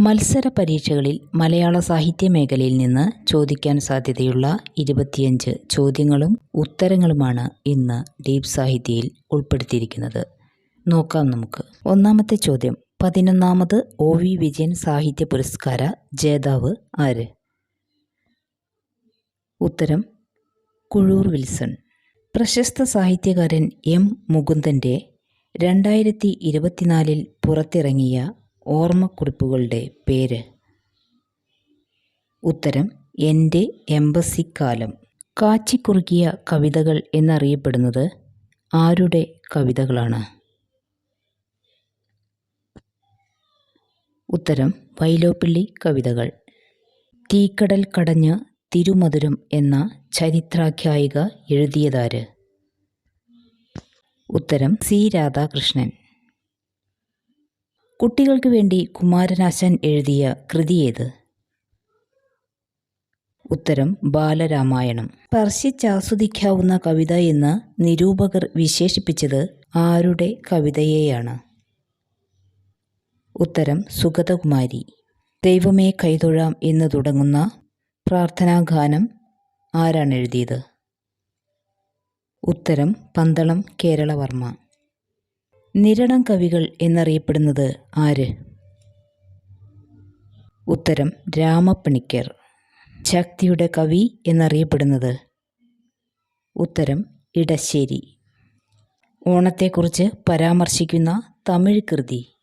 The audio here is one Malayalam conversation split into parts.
മത്സര പരീക്ഷകളിൽ മലയാള സാഹിത്യ മേഖലയിൽ നിന്ന് ചോദിക്കാൻ സാധ്യതയുള്ള ഇരുപത്തിയഞ്ച് ചോദ്യങ്ങളും ഉത്തരങ്ങളുമാണ് ഇന്ന് ഡീപ് സാഹിത്യയിൽ ഉൾപ്പെടുത്തിയിരിക്കുന്നത്. നോക്കാം നമുക്ക്. ഒന്നാമത്തെ ചോദ്യം. പതിനൊന്നാമത് ഒ വി വിജയൻ സാഹിത്യ പുരസ്കാര ജേതാവ് ആര്? ഉത്തരം. കുഴൂർ വിൽസൺ. പ്രശസ്ത സാഹിത്യകാരൻ എം മുകുന്ദന്റെ രണ്ടായിരത്തി ഇരുപത്തിനാലിൽ പുറത്തിറങ്ങിയ ഓർമ്മക്കുറിപ്പുകളുടെ പേര്. ഉത്തരം എന്റെ എംബസി എംബസിക്കാലം. കാച്ചിക്കുറുക്കിയ കവിതകൾ എന്നറിയപ്പെടുന്നത് ആരുടെ കവിതകളാണ്? ഉത്തരം വൈലോപ്പിള്ളി കവിതകൾ. തീക്കടൽ കടഞ്ഞ് തിരുമധുരം എന്ന ചരിത്രാഖ്യായിക എഴുതിയതാര്? ഉത്തരം സി രാധാകൃഷ്ണൻ. കുട്ടികൾക്ക് വേണ്ടി കുമാരനാശാൻ എഴുതിയ കൃതിയേത് ഉത്തരം ബാലരാമായണം. സ്പർശിച്ചാസ്വദിക്കാവുന്ന കവിത എന്ന് നിരൂപകർ വിശേഷിപ്പിച്ചത് ആരുടെ കവിതയെയാണ്? ഉത്തരം സുഗതകുമാരി. ദൈവമേ കൈതൊഴാം എന്ന് തുടങ്ങുന്ന പ്രാർത്ഥനാഗാനം ആരാണ് എഴുതിയത്? ഉത്തരം പന്തളം കേരളവർമ്മ. നിരണം കവികൾ എന്നറിയപ്പെടുന്നത് ആര്? ഉത്തരം രാമപ്പണിക്കർ. ശക്തിയുടെ കവി എന്നറിയപ്പെടുന്നത്? ഉത്തരം ഇടശ്ശേരി. ഓണത്തെക്കുറിച്ച് പരാമർശിക്കുന്ന തമിഴ് കൃതി.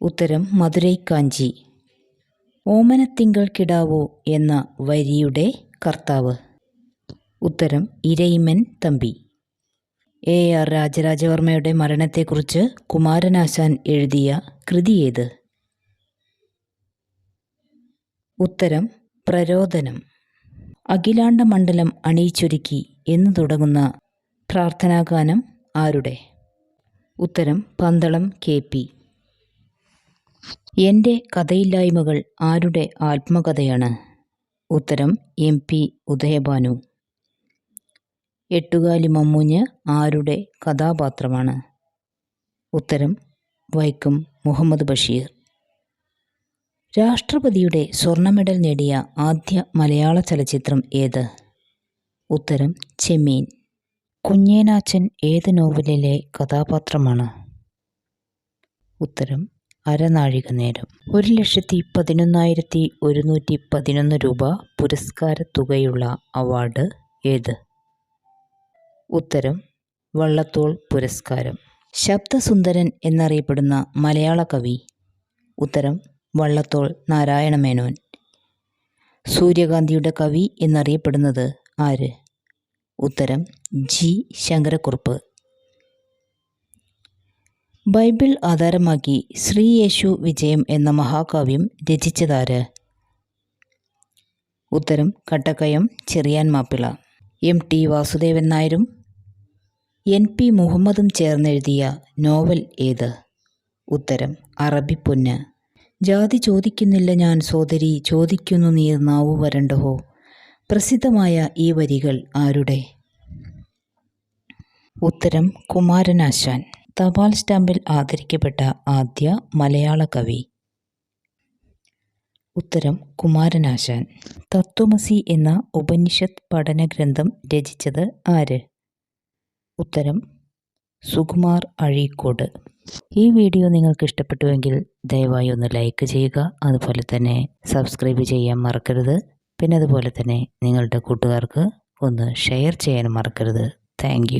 ഉത്തരം മധുരൈ കാഞ്ചി ഓമനത്തിങ്കൾ കിടാവോ എന്ന വരിയുടെ കർത്താവ്. ഉത്തരം ഇരയിമൻ തമ്പി. എ ആർ രാജരാജവർമ്മയുടെ മരണത്തെക്കുറിച്ച് കുമാരനാശാൻ എഴുതിയ കൃതി ഏത്? ഉത്തരം പ്രരോദനം. അഖിലാണ്ട മണ്ഡലം അണിയിച്ചൊരുക്കി എന്ന് തുടങ്ങുന്ന പ്രാർത്ഥനാഗാനം ആരുടെ? ഉത്തരം പന്തളം കെ പി. എന്റെ കഥയില്ലായ്മകൾ ആരുടെ ആത്മകഥയാണ്? ഉത്തരം എം പി ഉദയഭാനു എട്ടുകാലി മമ്മൂഞ്ഞ് ആരുടെ കഥാപാത്രമാണ്? ഉത്തരം വൈക്കം മുഹമ്മദ് ബഷീർ. രാഷ്ട്രപതിയുടെ സ്വർണ മെഡൽ നേടിയ ആദ്യ മലയാള ചലച്ചിത്രം ഏത്? ഉത്തരം ചെമ്മീൻ. കുഞ്ഞേനാച്ചൻ ഏത് നോവലിലെ കഥാപാത്രമാണ്? ഉത്തരം അരനാഴിക നേരം. ഒരു ലക്ഷത്തി പതിനൊന്നായിരത്തി ഒരുന്നൂറ്റി പതിനൊന്ന് രൂപ പുരസ്കാര തുകയുള്ള അവാർഡ് ഏത്? ഉത്തരം വള്ളത്തോൾ പുരസ്കാരം. ശബ്ദസുന്ദരൻ എന്നറിയപ്പെടുന്ന മലയാള കവി. ഉത്തരം വള്ളത്തോൾ നാരായണ മേനോൻ സൂര്യകാന്തിയുടെ കവി എന്നറിയപ്പെടുന്നത് ആര്? ഉത്തരം ജി. ശങ്കരക്കുറുപ്പ്. ബൈബിൾ ആധാരമാക്കി ശ്രീ യേശു വിജയം എന്ന മഹാകാവ്യം രചിച്ചതാര്? ഉത്തരം കട്ടക്കയം ചെറിയാൻ മാപ്പിള എം. ടി. വാസുദേവൻ നായരും എൻ പി മുഹമ്മദും ചേർന്നെഴുതിയ നോവൽ ഏത്? ഉത്തരം അറബി അറബിപ്പൊന്ന് ജാതി ചോദിക്കുന്നില്ല ഞാൻ സോദരി ചോദിക്കുന്നു നീ നാവു വരണ്ടഹോ? പ്രസിദ്ധമായ ഈ വരികൾ ആരുടെ? ഉത്തരം കുമാരനാശാൻ തപാൽ സ്റ്റാമ്പിൽ ആദരിക്കപ്പെട്ട ആദ്യ മലയാള കവി. ഉത്തരം കുമാരനാശാൻ തത്വമസി എന്ന ഉപനിഷത്ത് പഠന ഗ്രന്ഥം രചിച്ചത് ആര്? ഉത്തരം സുകുമാർ അഴീക്കോട്. ഈ വീഡിയോ നിങ്ങൾക്ക് ഇഷ്ടപ്പെട്ടുവെങ്കിൽ ദയവായി ഒന്ന് ലൈക്ക് ചെയ്യുക അതുപോലെ തന്നെ സബ്സ്ക്രൈബ് ചെയ്യാൻ മറക്കരുത്. പിന്നെ അതുപോലെ തന്നെ നിങ്ങളുടെ കൂട്ടുകാർക്ക് ഒന്ന് ഷെയർ ചെയ്യാൻ മറക്കരുത്. താങ്ക്